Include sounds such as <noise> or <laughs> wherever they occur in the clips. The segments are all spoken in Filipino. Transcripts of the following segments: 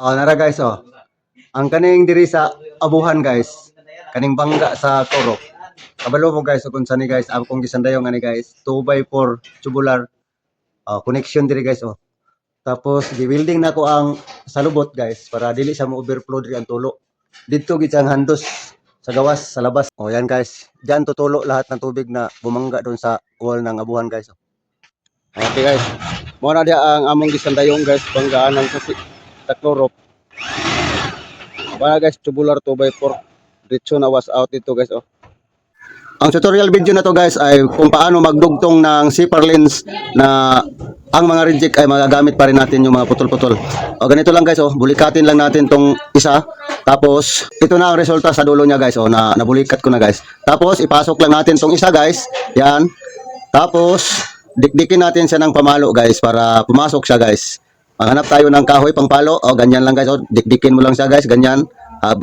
Oh, nara guys oh. Ang kaning diri sa abuhan guys. Kaning bangga sa Toro. Kabalo mo guys kung sani guys ang kong gisandayon nga ni guys 2 by 4 tubular oh, connection diri guys oh. Tapos gi-welding na ko ang salubot guys para dili siya mo overflow diri ang tulo. Dito gid handos sa gawas sa labas. Oh yan guys. Diyan tutulo lahat ng tubig na bumangga doon sa wall ng abuhan guys. Oh. Okay guys. Mo dia ang among gisandayong guys banggaan ng kasi taklorop. Para guys tubular 2 by 4 Diretso na was out dito guys oh. Ang tutorial video na to guys ay kung paano magdugtong ng zipper lens na ang mga reject ay magagamit pa rin natin yung mga putol-putol. O ganito lang guys oh, bulikatin lang natin tong isa. Tapos ito na ang resulta sa dulo niya guys oh, na nabulikat ko na guys. Tapos ipasok lang natin tong isa guys. Yan. Tapos dikdikin natin siya ng pamalo guys para pumasok siya guys. Maghanap tayo ng kahoy pangpalo. O ganyan lang guys oh, dikdikin mo lang siya guys, ganyan.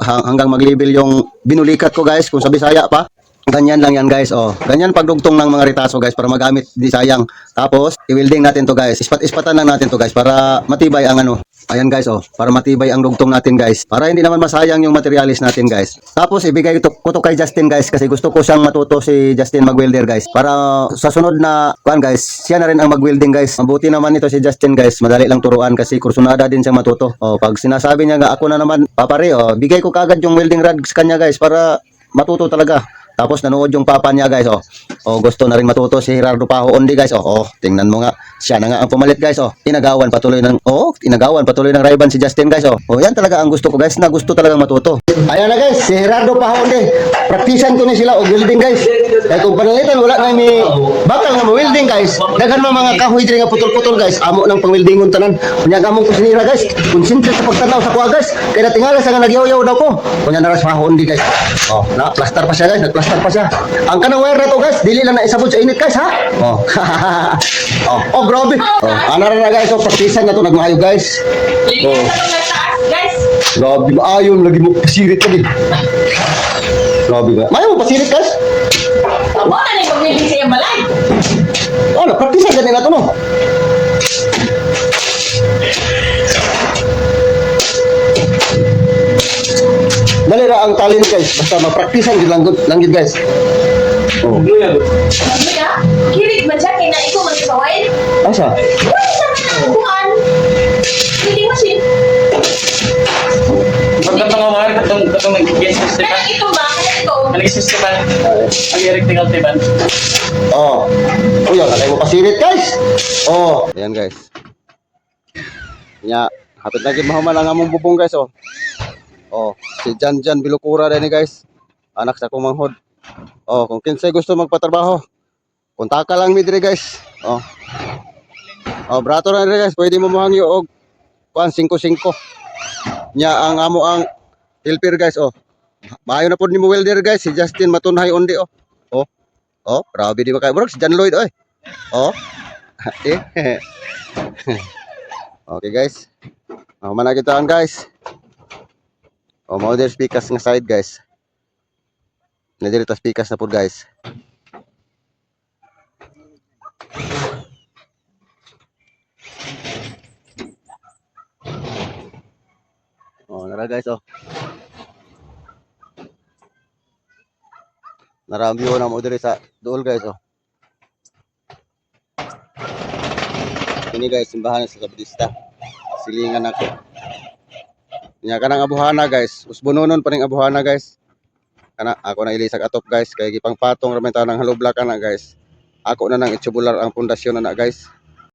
Hanggang mag-level yung binulikat ko guys kung sa Bisaya pa. Ganyan lang yan guys, oh. Ganyan pagdugtong ng mga ritaso guys para magamit di sayang. Tapos, i-welding natin to guys. Ispat-ispatan lang natin to guys para matibay ang ano. Ayan guys, oh. Para matibay ang dugtong natin guys. Para hindi naman masayang yung materialis natin guys. Tapos, ibigay to, ko to kay Justin guys kasi gusto ko siyang matuto si Justin mag-welder guys. Para sa sunod na, kuan guys, siya na rin ang mag-welding guys. Mabuti naman ito si Justin guys. Madali lang turuan kasi kursunada din siyang matuto. Oh, pag sinasabi niya nga ako na naman, papare, oh, bigay ko kagad yung welding rod sa kanya guys para matuto talaga. Tapos nanood yung papa niya guys oh. Oh gusto na rin matuto si Gerardo Paho Ondi guys oh. Oh, tingnan mo nga. Siya na nga ang pumalit guys oh. Inagawan patuloy ng oh, inagawan patuloy ng Rayban si Justin guys oh. Oh, yan talaga ang gusto ko guys na gusto talaga matuto. Ayan na guys, si Gerardo Paho Ondi. Praktisan ko ni sila og welding guys. Kaya kung panalitan wala na mi bakal nga mo welding guys. Daghan mo mga kahoy diri nga putol-putol guys. Amo nang pang-weldingon tanan. Kunya among kusinira guys. Konsentrate sa pagtanaw sa kuha guys. Kaya tingala sa nga nagyaw-yaw daw ko. Kunya naras Paho Ondi guys. Oh, na plaster pa siya guys, nagplaster pa siya. Ang kanang wire na to guys, dili lang na isabot sa init guys ha. Oh. <laughs> oh, oh grabe. Oh, ana ra na guys, oh praktisan na to nagmaayo guys. Na guys. Grabe, maayon lagi mo pasirit lagi. Grabe ga. Mayo mo pasirit guys. Amo na ni pagbiling sa iyang balay. Ano, praktisan ganyan na to no. Dali ra ang talent guys, basta mapraktisan gid lang gid guys. Oh. Sabi ka, kirit man siya, kaya na ikaw magsasawain. Asa? Wala sa mga nabubuan. Hindi mo siya. Ba? Ang electrical tiban. Oh. Oh, yan. Alay mo pasirit, guys. Oh. Ayan, guys. Nya, hapit lagi mahuman ang among bubong, guys, oh. Oh, si Jan Jan Bilukura din, guys. Anak sa akong manghod. Oh, kung kinsay gusto magpatrabaho, punta ka lang mi diri, guys. Oh. Oh, brato na diri, guys. Pwede mo mohangyo og kuan 5-5. Nya ang amo ang helper, guys, oh. Maayo na pod ni mo welder, guys. Si Justin Matunhay undi, oh. Oh. Oh, grabe di ba kayo? Bro, si John Lloyd, oy. Oh. <laughs> eh. <laughs> okay, guys. Oh, mana kita ang guys. Oh, mo der speakers nga side, guys. Na dito speakers na po, guys. Oh, nara guys, oh. Narambyo na mo diri sa dool guys oh. Ini guys simbahan sa Sabadista. Silingan ako. Nya kanang abuhana guys. Usbunonon pa ning abuhana guys. Kana ako na ilisag atop guys kay gipang patong ra man ta ng halobla kana guys. Ako na nang itsubular ang pundasyon na na guys.